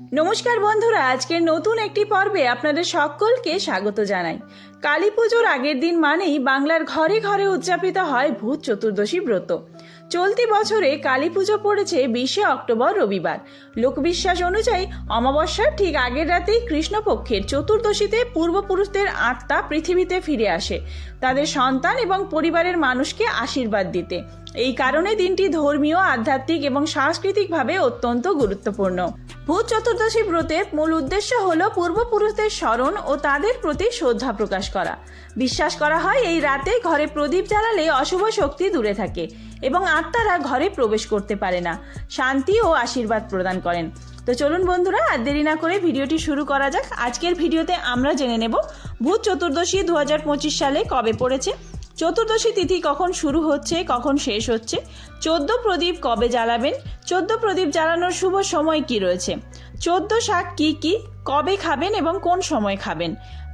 নমস্কার বন্ধুরা, আজকের নতুন একটি পর্বে আপনাদের সকলকে স্বাগত জানাই। কালী পুজোর আগের দিন মানেই বাংলার ঘরে ঘরে উদযাপিত হয় ভূত চতুর্দশী ব্রত। চলতি বছরে কালী পুজো পড়েছে বিশে অক্টোবর রবিবার। লোকবিশ্বাস অনুযায়ী অমাবস্যার ঠিক আগের রাতেই কৃষ্ণপক্ষের চতুর্দশীতে পূর্বপুরুষদের আত্মা পৃথিবীতে ফিরে আসে। তাদের সন্তান এবং পরিবারের মানুষকে আশীর্বাদ দিতে। এই কারণে দিনটি ধর্মীয়, আধ্যাত্মিক এবং সাংস্কৃতিকভাবে অত্যন্ত গুরুত্বপূর্ণ। ভূত চতুর্দশী ব্রতের মূল উদ্দেশ্য হল পূর্বপুরুষদের স্মরণ ও তাদের প্রতি শ্রদ্ধা প্রকাশ করা। বিশ্বাস করা হয় এই রাতে ঘরে প্রদীপ জ্বালালে অশুভ শক্তি দূরে থাকে এবং আত্মারা ঘরে প্রবেশ করতে পারে না। শান্তি ও আশীর্বাদ প্রদান করেন। তো চলুন বন্ধুরা, আর দেরি না করে ভিডিওটি শুরু করা যাক। আজকের ভিডিওতে আমরা জেনে নেব ভূত চতুর্দশী দু হাজার পঁচিশ সালে কবে পড়েছে? চতুর্দশী তিথি কখন শুরু হচ্ছে, কখন শেষ হচ্ছে? চোদ্দ প্রদীপ কবে জ্বালাবেন? চোদ্দ প্রদীপ জ্বালানোর শুভ সময় কি রয়েছে? চোদ্দ শাক কি কি? কবে খাবেন এবং কোন সময় খাবেন?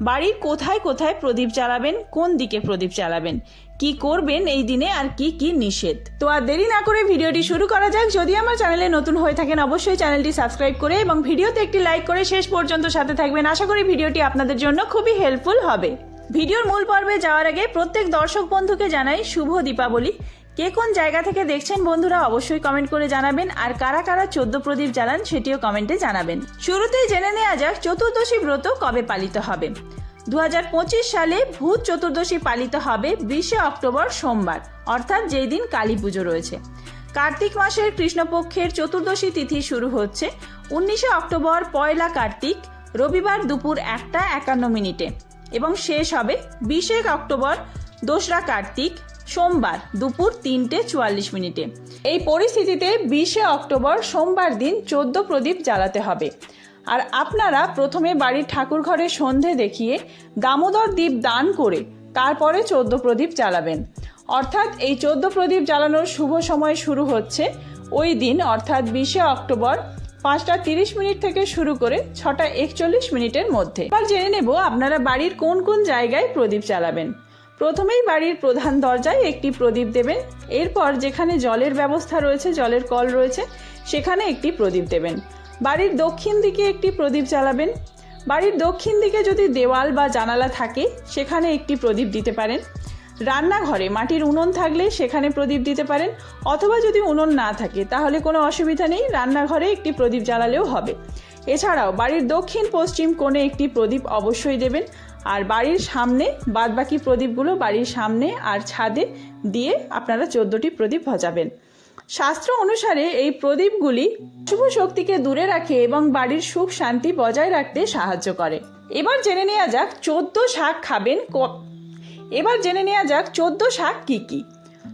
বাড়ির কোথায় কোথায় প্রদীপ জ্বালাবেন? কোন দিকে প্রদীপ জ্বালাবেন? কি করবেন এই দিনে আর কি কি নিষেধ? তো আর দেরি না করে ভিডিওটি শুরু করা যাক। যদি আমার চ্যানেলে নতুন হয়ে থাকেন, অবশ্যই চ্যানেলটি সাবস্ক্রাইব করে এবং ভিডিওতে একটি লাইক করে শেষ পর্যন্ত সাথে থাকবেন। আশা করি ভিডিওটি আপনাদের জন্য খুবই হেল্পফুল হবে। ভিডিওর মূল পর্বে যাওয়ার আগে প্রত্যেক দর্শক বন্ধুকে জানাই শুভ দীপাবলি। কে কোন জায়গা থেকে দেখছেন বন্ধুরা অবশ্যই কমেন্ট করে জানাবেন, আর কারা কারা চোদ্দ প্রদীপ জ্বালান সেটিও কমেন্টে জানাবেন। শুরুতেই জেনে নেওয়া যাক চতুর্দশী ব্রত কবে পালিত হবে। দু হাজার পঁচিশ সালে ভূত চতুর্দশী পালিত হবে বিশে অক্টোবর সোমবার, অর্থাৎ যেই দিন কালী পুজো রয়েছে। কার্তিক মাসের কৃষ্ণপক্ষের চতুর্দশী তিথি শুরু হচ্ছে উনিশে অক্টোবর পয়লা কার্তিক, রবিবার দুপুর একটা একান্ন মিনিটে। এবং শেষ হবে বিশে অক্টোবর, দোসরা কার্তিক, সোমবার দুপুর তিনটে চুয়াল্লিশ মিনিটে। এই পরিস্থিতিতে বিশে অক্টোবর সোমবার দিন চোদ্দ প্রদীপ জ্বালাতে হবে। আর আপনারা প্রথমে বাড়ির ঠাকুর ঘরে সন্ধে দেখিয়ে দামোদর দ্বীপ দান করে তারপরে চোদ্দ প্রদীপ জ্বালাবেন। অর্থাৎ এই চোদ্দ প্রদীপ জ্বালানোর শুভ সময় শুরু হচ্ছে ওই দিন, অর্থাৎ বিশে অক্টোবর পাঁচটা তিরিশ মিনিট থেকে শুরু করে ছটা একচল্লিশ মিনিটের মধ্যে। এবার জেনে নেব আপনারা বাড়ির কোন কোন জায়গায় প্রদীপ জ্বালাবেন। প্রথমেই বাড়ির প্রধান দরজায় একটি প্রদীপ দেবেন। এরপর যেখানে জলের ব্যবস্থা রয়েছে, জলের কল রয়েছে, সেখানে একটি প্রদীপ দেবেন। বাড়ির দক্ষিণ দিকে একটি প্রদীপ জ্বালাবেন। বাড়ির দক্ষিণ দিকে যদি দেওয়াল বা জানালা থাকে, সেখানে একটি প্রদীপ দিতে পারেন। রান্নাঘরে মাটির উনুন থাকলে সেখানে প্রদীপ দিতে পারেন, অথবা যদি উনুন না থাকে, তাহলে কোনো অসুবিধা নেই, রান্নাঘরে একটি প্রদীপ জ্বালালেও হবে। এছাড়াও বাড়ির দক্ষিণ পশ্চিম কোণে একটি প্রদীপ অবশ্যই দেবেন, আর বাড়ির সামনে বাদবাকি প্রদীপগুলো বাড়ির সামনে আর ছাদে দিয়ে আপনারা চোদ্দোটি প্রদীপ ভজাবেন। শাস্ত্র অনুসারে এই প্রদীপগুলি শুভ শক্তিকে দূরে রাখে এবং বাড়ির সুখ শান্তি বজায় রাখতে সাহায্য করে। এবার জেনে নেওয়া যাক, চোদ্দ শাক খাবেন এবার জেনে নেওয়া যাক চোদ্দ শাক কি কি।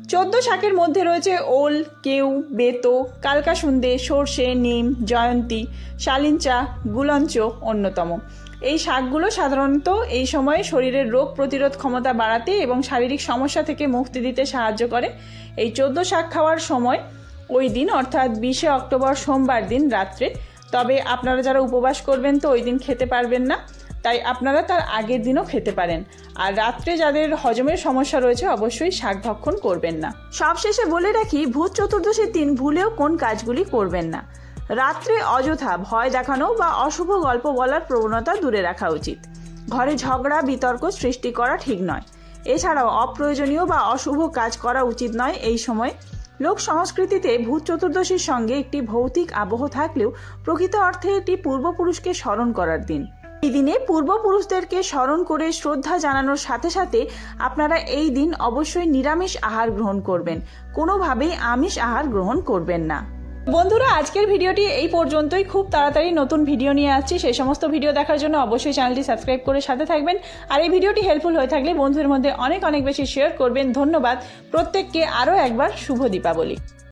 চোদ্দ শাকের মধ্যে রয়েছে ওল, কেউ, বেতো, কালকাসুন্দে, সর্ষে, নিম, জয়ন্তী শালিঞ্চা গুলঞ্চ অন্যতম। এই শাকগুলো সাধারণত এই সময়ে শরীরের রোগ প্রতিরোধ ক্ষমতা বাড়াতে এবং শারীরিক সমস্যা থেকে মুক্তি দিতে সাহায্য করে। এই চোদ্দ শাক খাওয়ার সময় ওই দিন, অর্থাৎ বিশে অক্টোবর সোমবার দিন রাত্রে, তবে আপনারা যারা উপবাস করবেন তো ওই দিন খেতে পারবেন না। তাই আপনারা তার আগের দিনও খেতে পারেন। আর রাত্রে যাদের হজমের সমস্যা রয়েছে, অবশ্যই শাক ভক্ষণ করবেন না। সবশেষে বলে রাখি, ভূত চতুর্দশীর দিন ভুলেও কোন কাজগুলি করবেন না। রাত্রে অযথা ভয় দেখানো বা অশুভ গল্প বলার প্রবণতা দূরে রাখা উচিত। ঘরে ঝগড়া, বিতর্ক সৃষ্টি করা ঠিক নয়। এছাড়াও অপ্রয়োজনীয় বা অশুভ কাজ করা উচিত নয় এই সময়। লোক সংস্কৃতিতে ভূত চতুর্দশীর সঙ্গে একটি ভৌতিক আবহ থাকলেও প্রকৃত অর্থে এটি পূর্বপুরুষকে স্মরণ করার দিন। এই দিনে পূর্বপুরুষদেরকে স্মরণ করে শ্রদ্ধা জানানোর সাথে সাথে আপনারা এই দিন অবশ্যই নিরামিষ আহার গ্রহণ করবেন। কোনোভাবেই আমিষ আহার গ্রহণ করবেন না। বন্ধুরা, আজকের ভিডিওটি এই পর্যন্তই। খুব তাড়াতাড়ি নতুন ভিডিও নিয়ে আসছি। সেই সমস্ত ভিডিও দেখার জন্য অবশ্যই চ্যানেলটি সাবস্ক্রাইব করে সাথে থাকবেন। আর এই ভিডিওটি হেল্পফুল হয়ে থাকলে বন্ধুদের মধ্যে অনেক অনেক বেশি শেয়ার করবেন। ধন্যবাদ। প্রত্যেককে আরও একবার শুভ দীপাবলি।